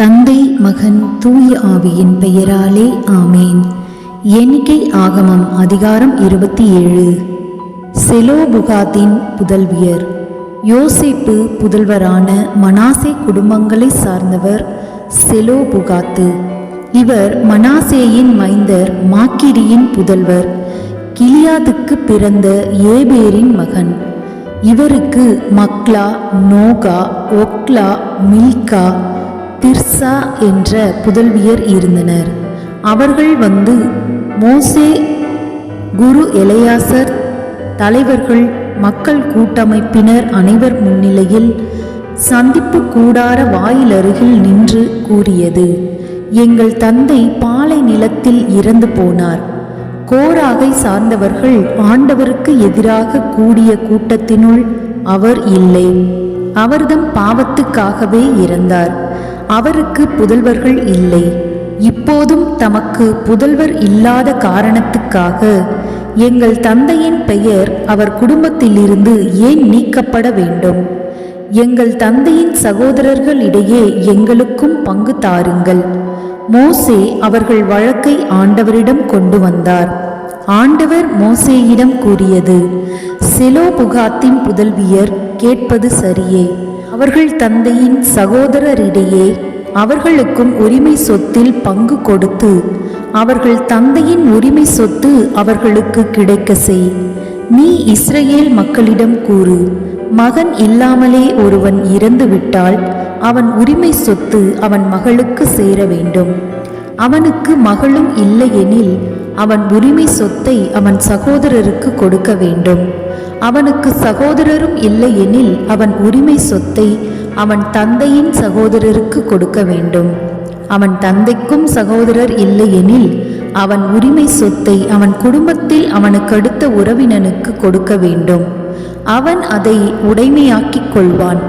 தந்தை மகன் தூய ஆவியின் பெயராலே ஆமேன். எண்ணிக்கை ஆகமம் அதிகாரம் இருபத்தி ஏழு. செலோபுகாத்தின் புதல்வியர். யோசிப்பு புதல்வரான மனாசே குடும்பங்களை சார்ந்தவர் செலோபுகாத்து. இவர் மனாசேயின் மைந்தர் மாக்கிரியின் புதல்வர். கிளியாதுக்கு பிறந்த ஏபேரின் மகன். இவருக்கு மக்லா நோகா ஒக்லா மில்கா திர்சா என்ற புதல்வியர் இருந்தனர். அவர்கள் வந்து மோசே குரு எலையாசர் தலைவர்கள் மக்கள் கூட்டமைப்பினர் அனைவர் முன்னிலையில் சந்திப்பு கூடார வாயிலருகில் நின்று கூறியது. எங்கள் தந்தை பாலை நிலத்தில் இறந்து போனார். கோராகை சார்ந்தவர்கள் ஆண்டவருக்கு எதிராக கூடிய கூட்டத்தினுள் அவர் இல்லை. அவர்தம் பாவத்துக்காகவே இறந்தார். அவருக்கு புதல்வர்கள் இல்லை. இப்போதும் தமக்கு புதல்வர் இல்லாத காரணத்துக்காக எங்கள் தந்தையின் பெயர் அவர் குடும்பத்திலிருந்து ஏன் நீக்கப்பட வேண்டும்? எங்கள் தந்தையின் சகோதரர்களிடையே எங்களுக்கும் பங்கு தாருங்கள். மோசே அவர்கள் வழக்கை ஆண்டவரிடம் கொண்டு வந்தார். ஆண்டவர் மோசேயிடம் கூறியது செலோபுகாத்தின் புதல்வியர் கேட்பது சரியே. அவர்கள் தந்தையின் சகோதரரிடையே அவர்களுக்கும் உரிமை சொத்தில் பங்கு கொடுத்து அவர்கள் தந்தையின் உரிமை சொத்து அவர்களுக்கு கிடைக்க செய். நீ இஸ்ரேல் மக்களிடம் கூறு மகன் இல்லாமலே ஒருவன் இறந்துவிட்டால் அவன் உரிமை சொத்து அவன் மகளுக்கு சேர வேண்டும். அவனுக்கு மகளும் இல்லையெனில் அவன் உரிமை சொத்தை அவன் சகோதரருக்கு கொடுக்க வேண்டும். அவனுக்கு சகோதரரும் இல்லையெனில் அவன் உரிமை சொத்தை அவன் தந்தையின் சகோதரருக்கு கொடுக்க வேண்டும். அவன் தந்தைக்கும் சகோதரர் இல்லையெனில் அவன் உரிமை சொத்தை அவன் குடும்பத்தில் அவனுக்கு அடுத்த உறவினனுக்கு கொடுக்க வேண்டும். அவன் அதை உடைமையாக்கிக் கொள்வான்.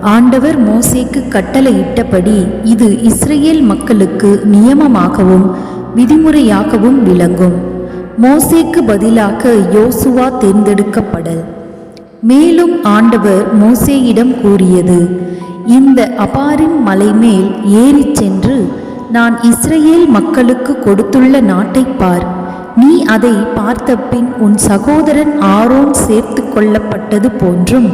ஆண்டவர் மோசேக்கு கட்டளையிட்டபடி இது இஸ்ரேல் மக்களுக்கு நியமமாகவும் விதிமுறையாகவும் விளங்கும். மோசேக்கு பதிலாக யோசுவா தேர்ந்தெடுக்கப்படல். மேலும் ஆண்டவர் மோசேயிடம் கூறியது இந்த அபாரின் மலை மேல் ஏறிச் சென்று நான் இஸ்ரேல் மக்களுக்கு கொடுத்துள்ள நாட்டை பார். நீ அதை பார்த்தபின் உன் சகோதரன் ஆரோன் சேர்த்து கொள்ளப்பட்டது போன்றும்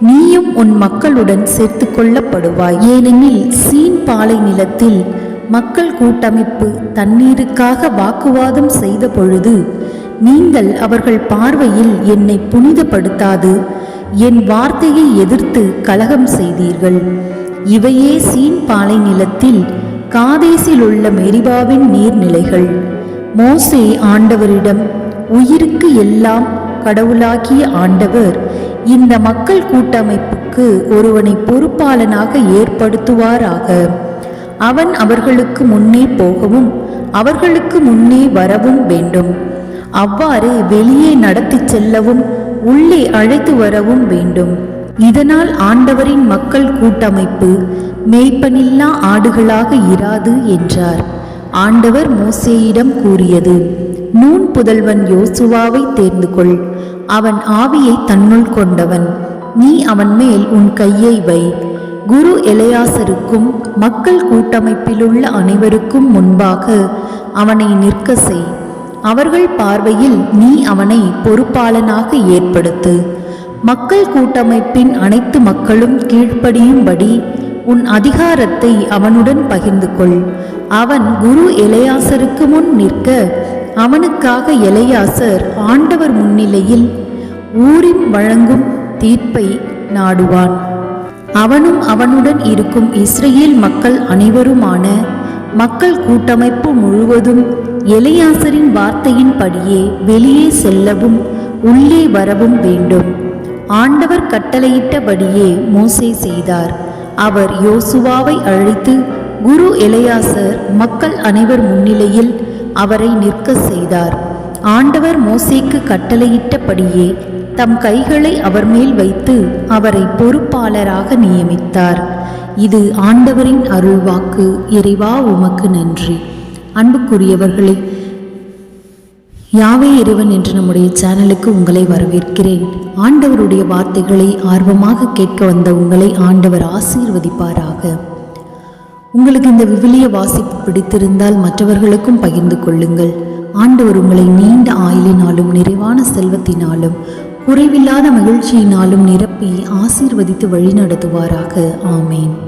நீயும் உன் மக்களுடன் சேர்த்து கொள்ளப்படுவாய். ஏனெனில் சீன் பாலை நிலத்தில் மக்கள் கூட்டமைப்பு தண்ணீருக்காக வாக்குவாதம் செய்த பொழுது நீங்கள் அவர்கள் பார்வையில் என்னை புனிதப்படுத்தாது என் வார்த்தையை எதிர்த்து கலகம் செய்தீர்கள். இவையே சீன் பாலை நிலத்தில் காதேசில் உள்ள மெரிபாவின் நீர்நிலைகள். மோசே ஆண்டவரிடம் உயிருக்கு எல்லாம் கடவுளாகிய ஆண்டவர் இந்த மக்கள் கூட்டமைப்புக்கு ஒருவனை பொறுப்பாளனாக ஏற்படுத்துவாராக. அவன் அவர்களுக்கு முன்னே போகவும் அவர்களுக்கு முன்னே வரவும் வேண்டும். அவ்வாறு வெளியே நடத்தி செல்லவும் உள்ளே அழைத்து வரவும் வேண்டும். இதனால் ஆண்டவரின் மக்கள் கூட்டமைப்பு மேய்ப்பனில்லா ஆடுகளாக இராது என்றார். ஆண்டவர் மோசேயிடம் கூறியது நூன் புதல்வன் யோசுவாவை தேர்ந்து கொள் அவன் ஆவியை தன்னுள் கொண்டவன். நீ அவன் மேல் உன் கையை வை. குரு எலையாசருக்கும் மக்கள் கூட்டமைப்பிலுள்ள அனைவருக்கும் முன்பாக அவனை நிற்க செய். அவர்கள் பார்வையில் நீ அவனை பொறுப்பாளனாக ஏற்படுத்து. மக்கள் கூட்டமைப்பின் அனைத்து மக்களும் கீழ்ப்படியும்படி உன் அதிகாரத்தை அவனுடன் பகிர்ந்து கொள். அவன் குரு எலையாசருக்கு முன் நிற்க அவனுக்காக எலையாசர் ஆண்டவர் முன்னிலையில் ஊரின் வழங்கும் தீர்ப்பை நாடுவான். அவனும் அவனுடன் இருக்கும் இஸ்ரேல் மக்கள் அனைவருமான மக்கள் கூட்டமைப்பு முழுவதும் எலையாசரின் வார்த்தையின்படியே வெளியே செல்லவும் உள்ளே வரவும் வேண்டும். ஆண்டவர் கட்டளையிட்டபடியே மோசே செய்தார். அவர் யோசுவாவை அழைத்து குரு எலையாசர் மக்கள் அனைவர் முன்னிலையில் அவரை நிற்க செய்தார். ஆண்டவர் மோசேக்கு கட்டளையிட்டபடியே தம் கைகளை அவர் மேல் வைத்து அவரை பொறுப்பாளராக நியமித்தார். இது ஆண்டவரின் அருள்வாக்கு. இறைவா உமக்கு நன்றி. அன்புக்குரியவர்களே யாவே இறைவன் என்று நம்முடைய சேனலுக்கு உங்களை வரவேற்கிறேன். ஆண்டவருடைய வார்த்தைகளை ஆர்வமாக கேட்க வந்த உங்களை ஆண்டவர் ஆசீர்வதிப்பாராக. உங்களுக்கு இந்த விவிலிய வாசிப்பு பிடித்திருந்தால் மற்றவர்களுக்கும் பகிர்ந்து கொள்ளுங்கள். ஆண்டவர் உங்களை நீண்ட ஆயுளினாலும் நிறைவான செல்வத்தினாலும் குறைவில்லாத மகிழ்ச்சியினாலும் நிரப்பி ஆசீர்வதித்து வழிநடத்துவாராக. ஆமேன்.